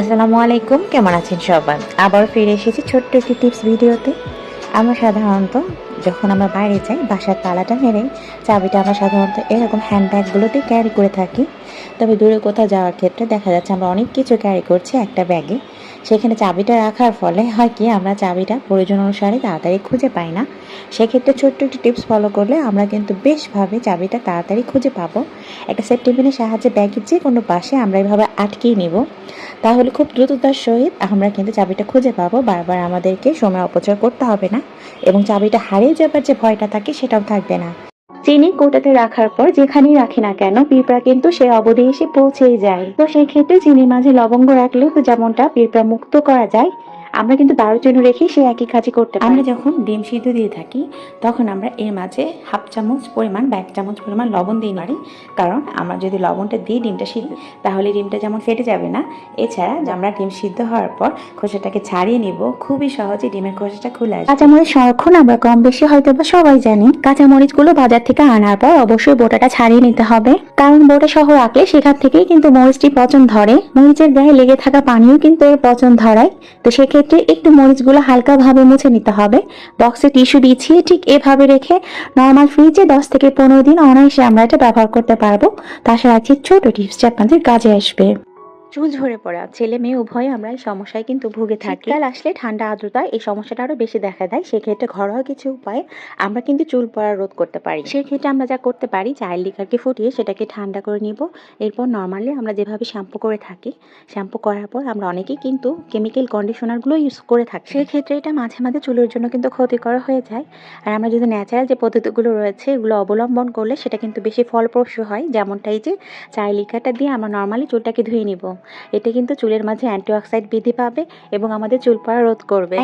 আসসালামু আলাইকুম, কেমন আছেন সবাই? আবার ফিরে এসেছি ছোট্ট একটি টিপস ভিডিওতে আমরা সাধারণত যখন আমরা বাইরে যাই, বাসার তালাটা মেরে চাবিটা আমরা সাধারণত এরকম হ্যান্ডব্যাগগুলোতে ক্যারি করে থাকি। তবে দূরে কোথাও যাওয়ার ক্ষেত্রে দেখা যাচ্ছে আমরা অনেক কিছু ক্যারি করছি একটা ব্যাগে সেখানে চাবিটা রাখার ফলে হয় কি, আমরা চাবিটা প্রয়োজন অনুসারে তাড়াতাড়ি খুঁজে পাই না। সেক্ষেত্রে ছোট্ট একটি টিপস ফলো করলে আমরা কিন্তু বেশভাবে চাবিটা তাড়াতাড়ি খুঁজে পাবো। একটা সেফটি পিনের সাহায্যে ব্যাগের যে কোনো পাশে আমরা এভাবে আটকিয়ে নিব। তাহলে খুব দ্রুততার সহিত আমরা কিন্তু চাবিটা খুঁজে পাবো। বারবার আমাদেরকে সময় অপচয় করতে হবে না এবং চাবিটা হারিয়ে যাবার যে ভয়টা থাকে সেটাও থাকবে না। চিনি কোটাতে রাখার পর যেখানেই রাখি না কেন, পিঁপড়া কিন্তু সে অবধি এসে পৌঁছেই যায়। তো সেক্ষেত্রে চিনির মাঝে লবঙ্গ রাখলেও যেমনটা পিঁপড়া মুক্ত করা যায় আমরা কিন্তু বারোর জন্য রেখে সে একই কাজই করতে আমরা যখন ডিম সিদ্ধ দিয়ে থাকি তখন আমরা এর মাঝে হাফ চামচ পরিমাণ বা এক চামচ পরিমাণ লবণ দিয়ে মারি। কারণ আমরা যদি লবণটা দিই ডিমটা সিদ্ধ তাহলে ডিমটা যেমন ফেটে যাবে না এছাড়া আমরা ডিম সিদ্ধ হওয়ার পর খোসাটাকে ছাড়িয়ে নিব। খুবই সহজে ডিমের খোসাটা খুলে আসবে। কাঁচামরিচ সংরক্ষণ আমরা কম বেশি হয়তো বা সবাই জানি। কাঁচামরিচগুলো বাজার থেকে আনার পর অবশ্যই বোটাটা ছাড়িয়ে নিতে হবে। কারণ বোটা সহ রাখলে সেখান থেকেই কিন্তু মরিচটি পচন ধরে। মরিচের গায়ে লেগে থাকা পানিও কিন্তু এর পচন ধরায়। তো সেক্ষেত্রে একটু মরিচগুলো হালকাভাবে মুছে নিতে হবে। বক্সে টিস্যু বিছিয়ে ঠিক এভাবে রেখে নর্মাল ফ্রিজে দশ থেকে পনেরো দিন অনায়াসে আমরা এটা ব্যবহার করতে পারব। তাছাড়া আছে ছোট যে আপনাদের কাজে আসবে। চুল ঝরে পড়া। ছেলে মেয়ে, উভয়ে আমরা এই সমস্যায় কিন্তু ভুগে থাকি। শীতকাল আসলে ঠান্ডা আর্দ্রতা এই সমস্যাটা আরও বেশি দেখা দেয়। সেক্ষেত্রে ঘরোয়া কিছু উপায়ে আমরা কিন্তু চুল পড়া রোধ করতে পারি। সেক্ষেত্রে আমরা যা করতে পারি, চায়ের লিকারকে ফুটিয়ে সেটাকে ঠান্ডা করে নিব। এরপর নর্মালি আমরা যেভাবে শ্যাম্পু করে থাকি শ্যাম্পু করার পর আমরা অনেকেই কিন্তু কেমিক্যাল কন্ডিশনারগুলো ইউজ করে থাকি। সেক্ষেত্রে এটা মাঝে মাঝে চুলের জন্য কিন্তু ক্ষতিকর হয়ে যায়। আর আমরা যদি ন্যাচারাল যে পদ্ধতিগুলো রয়েছে, এগুলো অবলম্বন করলে সেটা কিন্তু বেশি ফলপ্রসূ হয়। যেমনটাই যে চায়ের লিকারটা দিয়ে আমরা নর্মালি চুলটাকে ধুয়ে নিব। এতে কিন্তু চুলের মাঝে অ্যান্টিঅক্সাইড বৃদ্ধি পাবে এবং আমাদের চুল পড়া রোধ করবে।